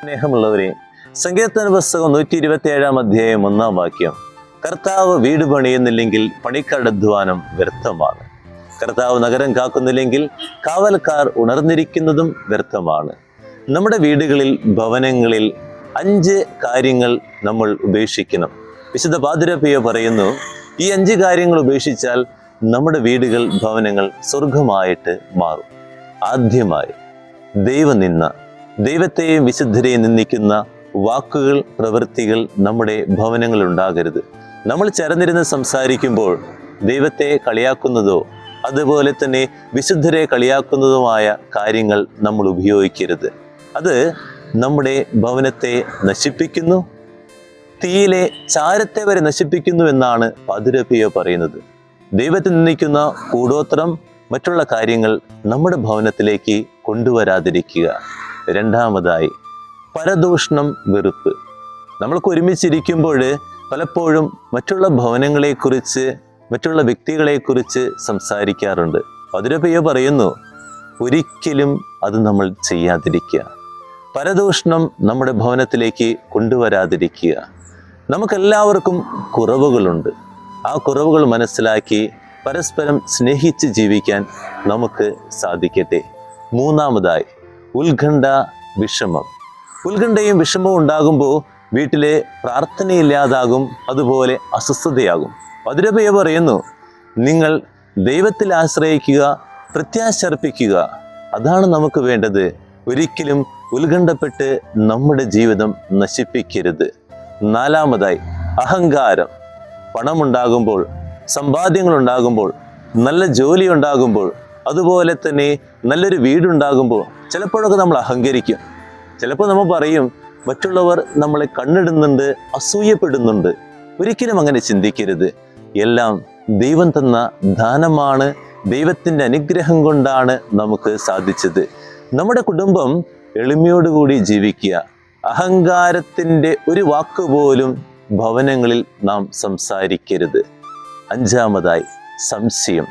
സ്നേഹമുള്ളവരെ സങ്കീർത്തന പുസ്തകം നൂറ്റി ഇരുപത്തി ഏഴാം അധ്യായം ഒന്നാം വാക്യം. കർത്താവ് വീട് പണിയുന്നില്ലെങ്കിൽ പണിക്കാരുടെ അധ്വാനം വ്യർത്ഥമാണ്. കർത്താവ് നഗരം കാക്കുന്നില്ലെങ്കിൽ കാവൽക്കാർ ഉണർന്നിരിക്കുന്നതും വ്യർത്ഥമാണ്. നമ്മുടെ വീടുകളിൽ ഭവനങ്ങളിൽ അഞ്ച് കാര്യങ്ങൾ നമ്മൾ ഉപേക്ഷിക്കണം. വിശുദ്ധ പാതിരപ്പിയ പറയുന്നു ഈ അഞ്ച് കാര്യങ്ങൾ ഉപേക്ഷിച്ചാൽ നമ്മുടെ വീടുകൾ ഭവനങ്ങൾ സ്വർഗമായിട്ട് മാറും. ആദ്യമായി ദൈവനിന്ന ദൈവത്തെയും വിശുദ്ധരെയും നിന്ദിക്കുന്ന വാക്കുകൾ പ്രവൃത്തികൾ നമ്മുടെ ഭവനങ്ങളിൽ ഉണ്ടാകരുത്. നമ്മൾ ചരന്നിരുന്ന് സംസാരിക്കുമ്പോൾ ദൈവത്തെ കളിയാക്കുന്നതോ അതുപോലെ തന്നെ വിശുദ്ധരെ കളിയാക്കുന്നതുമായ കാര്യങ്ങൾ നമ്മൾ ഉപയോഗിക്കരുത്. അത് നമ്മുടെ ഭവനത്തെ നശിപ്പിക്കുന്നു തീയിലെ ചാരത്തെ വരെ നശിപ്പിക്കുന്നു എന്നാണ് പാതിരപ്പിയ പറയുന്നത്. ദൈവത്തിൽ നിന്നിക്കുന്ന കൂടോത്രം മറ്റുള്ള കാര്യങ്ങൾ നമ്മുടെ ഭവനത്തിലേക്ക് കൊണ്ടുവരാതിരിക്കുക. രണ്ടാമതായി പരദൂഷണം വെറുപ്പ്. നമ്മൾക്ക് ഒരുമിച്ചിരിക്കുമ്പോൾ പലപ്പോഴും മറ്റുള്ള ഭവനങ്ങളെക്കുറിച്ച് മറ്റുള്ള വ്യക്തികളെക്കുറിച്ച് സംസാരിക്കാറുണ്ട്. അതിരപ്പയ്യ പറയുന്നു ഒരിക്കലും അത് നമ്മൾ ചെയ്യാതിരിക്കുക. പരദൂഷണം നമ്മുടെ ഭവനത്തിലേക്ക് കൊണ്ടുവരാതിരിക്കുക. നമുക്കെല്ലാവർക്കും കുറവുകളുണ്ട്. ആ കുറവുകൾ മനസ്സിലാക്കി പരസ്പരം സ്നേഹിച്ച് ജീവിക്കാൻ നമുക്ക് സാധിക്കട്ടെ. മൂന്നാമതായി ഉത്കണ്ഠ വിഷമം. ഉത്കണ്ഠയും വിഷമവും ഉണ്ടാകുമ്പോൾ വീട്ടിലെ പ്രാർത്ഥനയില്ലാതാകും അതുപോലെ അസ്വസ്ഥതയാകും. പതിരപയ പറയുന്നു നിങ്ങൾ ദൈവത്തിൽ ആശ്രയിക്കുക പ്രത്യാശ അർപ്പിക്കുക. അതാണ് നമുക്ക് വേണ്ടത്. ഒരിക്കലും ഉത്കണ്ഠപ്പെട്ട് നമ്മുടെ ജീവിതം നശിപ്പിക്കരുത്. നാലാമതായി അഹങ്കാരം. പണമുണ്ടാകുമ്പോൾ സമ്പാദ്യങ്ങളുണ്ടാകുമ്പോൾ നല്ല ജോലി ഉണ്ടാകുമ്പോൾ അതുപോലെ തന്നെ നല്ലൊരു വീടുണ്ടാകുമ്പോൾ ചിലപ്പോഴൊക്കെ നമ്മൾ അഹങ്കരിക്കും. ചിലപ്പോൾ നമ്മൾ പറയും മറ്റുള്ളവർ നമ്മളെ കണ്ണിടുന്നുണ്ട് അസൂയപ്പെടുന്നുണ്ട്. ഒരിക്കലും അങ്ങനെ ചിന്തിക്കരുത്. എല്ലാം ദൈവം തന്ന ദാനമാണ് ദൈവത്തിന്റെ അനുഗ്രഹം കൊണ്ടാണ് നമുക്ക് സാധിച്ചത്. നമ്മുടെ കുടുംബം എളിമയോടുകൂടി ജീവിക്കുക. അഹങ്കാരത്തിന്റെ ഒരു വാക്ക് പോലും ഭവനങ്ങളിൽ നാം സംസാരിക്കരുത്. അഞ്ചാമതായി സംശയം.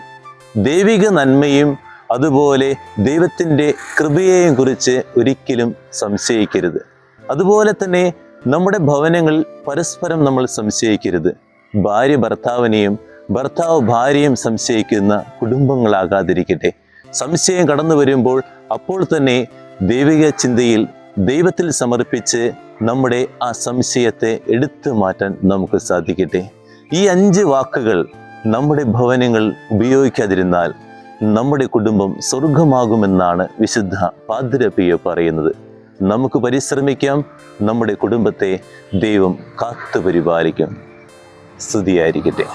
ദൈവിക നന്മയും അതുപോലെ ദൈവത്തിന്റെ കൃപയെയും കുറിച്ച് ഒരിക്കലും സംശയിക്കരുത്. അതുപോലെ തന്നെ നമ്മുടെ ഭവനങ്ങൾ പരസ്പരം നമ്മൾ സംശയിക്കരുത്. ഭാര്യ ഭർത്താവിനെയും ഭർത്താവ് ഭാര്യയും സംശയിക്കുന്ന കുടുംബങ്ങളാകാതിരിക്കട്ടെ. സംശയം കടന്നു വരുമ്പോൾ അപ്പോൾ തന്നെ ദൈവിക ചിന്തയിൽ ദൈവത്തിൽ സമർപ്പിച്ച് നമ്മുടെ ആ സംശയത്തെ എടുത്തു മാറ്റാൻ നമുക്ക് സാധിക്കട്ടെ. ഈ അഞ്ച് വാക്കുകൾ നമ്മുടെ ഭവനങ്ങൾ ഉപയോഗിക്കാതിരുന്നാൽ നമ്മുടെ കുടുംബം സ്വർഗമാകുമെന്നാണ് വിശുദ്ധ പാതിരപ്പിയ പറയുന്നത്. നമുക്ക് പരിശ്രമിക്കാം നമ്മുടെ കുടുംബത്തെ ദൈവം കാത്തു പരിപാലിക്കും സ്തുതിയായിരിക്കട്ടെ.